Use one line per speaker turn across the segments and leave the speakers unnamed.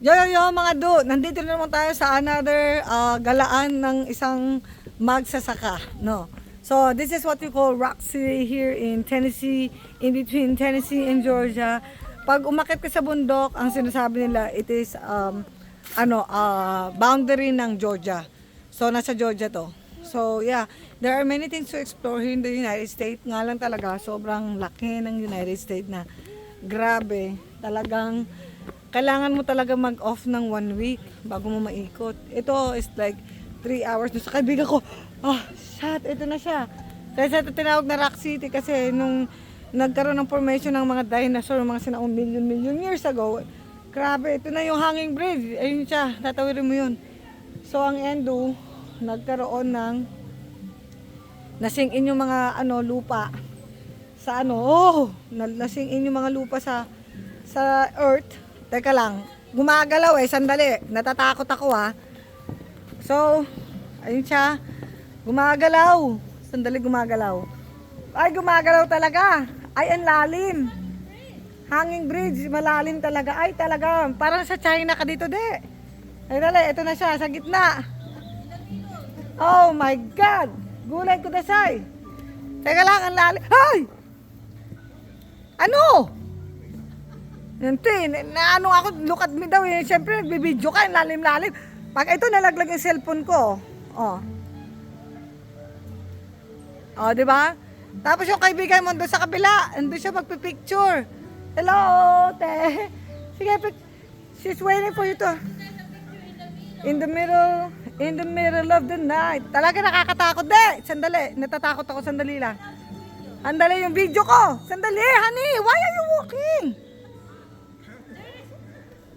Yo, yo, yo, mga do. Nandito na naman tayo sa another ah, galaan ng isang magsasaka. No? So, this is what we call Rock City here in Tennessee, in between Tennessee and Georgia. Pag umakit ka sa bundok, ang sinasabi nila, it is um, ano, ah, boundary ng Georgia. So, nasa Georgia to. So, yeah, there are many things to explore here in the United States. Nga lang talaga, sobrang laki ng United States na grabe. Talagang kailangan mo talaga mag-off ng one week bago mo maikot. Ito is like 3 hours. Doon sa kaibigan ko, ah, shit, ito na siya. Kaya sa ito tinawag na Rock City kasi nung nagkaroon ng formation ng mga dinosaur, mga sinaong million million years ago, grabe, ito na yung hanging bridge. Ayun siya, tatawirin mo yun. So ang endo, nagkaroon ng nasingin yung mga ano lupa sa ano, oh, nasingin yung mga lupa sa sa earth. Teka lang, gumagalaw eh, sandali. Natatakot ako ha. So, ayun siya. Gumagalaw. Sandali gumagalaw. Ay, gumagalaw talaga. Ay, ang lalim. Hanging bridge, malalim talaga. Ay, talaga. Parang sa China ka dito, de. Ay, dali, ito na siya, sa gitna. Oh my God! Gulay ko dasay. Teka lang, ang lalim. Ay! Ano? Yan na, ano ako, look at me daw eh. Siyempre, nagbibideo ka, lalim-lalim. Pag ito, nalaglag yung cellphone ko. Oh. Oh, di ba? Tapos yung kaibigan mo doon sa kabila, andun siya magpipicture. Hello, te. Sige, pic- she's waiting for you to. In the middle, in the middle of the night. Talaga nakakatakot, de. Sandali, natatakot ako, sandali lang. Andali yung video ko. Sandali, honey. Why are you walking?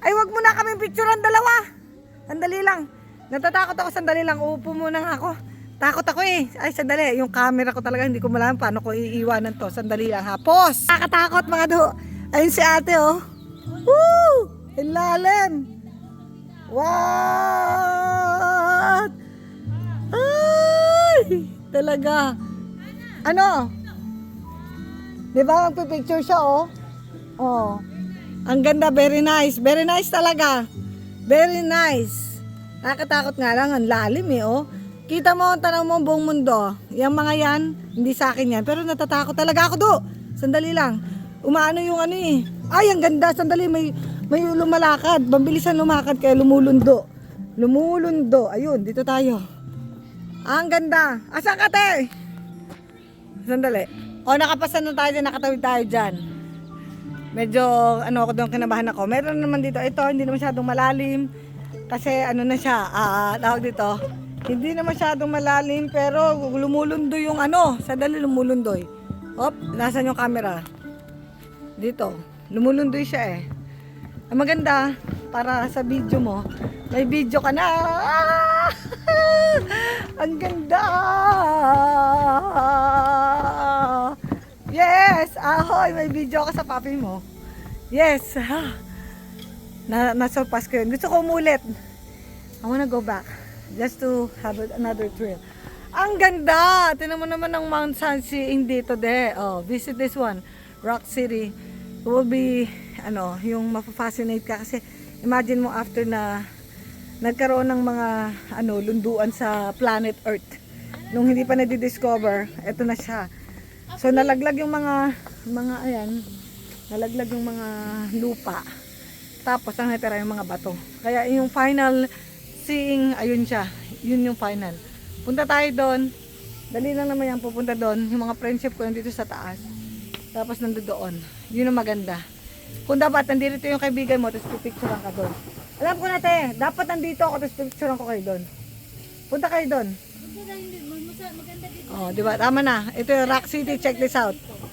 Ay, wag mo na kami picturean dalawa. Sandali lang. Natatakot ako, sandali lang. Uupo muna ako. Takot ako eh. Ay, sandali. Yung camera ko talaga, hindi ko malaman paano ko iiwanan to. Sandali lang ha. Pause! Nakakatakot mga do. Ayun si ate oh. Woo! Ilalim! What? Ay! Talaga. Ano? Di ba magpipicture siya oh? Oh. Ang ganda, very nice. Very nice talaga. Very nice. Nakakatakot nga lang, ang lalim eh, oh. Kita mo, tanong mo buong mundo. Yung mga yan, hindi sa akin yan. Pero natatakot talaga ako do. Sandali lang. Umaano yung ano eh. Ay, ang ganda. Sandali, may, may lumalakad. Bambilisan lumakad kaya lumulundo. Lumulundo. Ayun, dito tayo. Ang ganda. Asan ka, te? Sandali. O, nakapasa na tayo dyan. Nakatawid tayo dyan medyo ano ako doon kinabahan ako. Meron naman dito, ito hindi na masyadong malalim kasi ano na siya, ah tawag dito. Hindi na masyadong malalim pero lumulundo yung ano, sadali lumulundoy. Op, nasan yung camera? Dito, lumulundoy siya eh. Ang maganda, para sa video mo, may video ka na. Ang ganda! Ahoy! May video ka sa papi mo. Yes! Ah. Na, nasurpass ko yun. Gusto ko umulit. I wanna go back. Just to have another thrill. Ang ganda! Tinan mo naman ng Mount Sansi dito de. Oh, visit this one. Rock City. It will be, ano, yung mapafascinate ka kasi imagine mo after na nagkaroon ng mga ano lunduan sa planet Earth nung hindi pa na-discover eto na siya so nalaglag yung mga mga ayan nalaglag yung mga lupa. Tapos ang natira yung mga bato. Kaya yung final seeing ayun siya. Yun yung final. Punta tayo doon. Dali lang naman yan pupunta doon. Yung mga friendship ko nandito sa taas. Tapos nandoon yun ang maganda. Kung dapat nandito yung kaibigan mo tapos pipicturean ka doon. Alam ko na te, dapat nandito ako tapos picturean ko kayo doon. Punta kayo doon. Oh, di ba? Tama na. Ito yung Rock City. Check this out.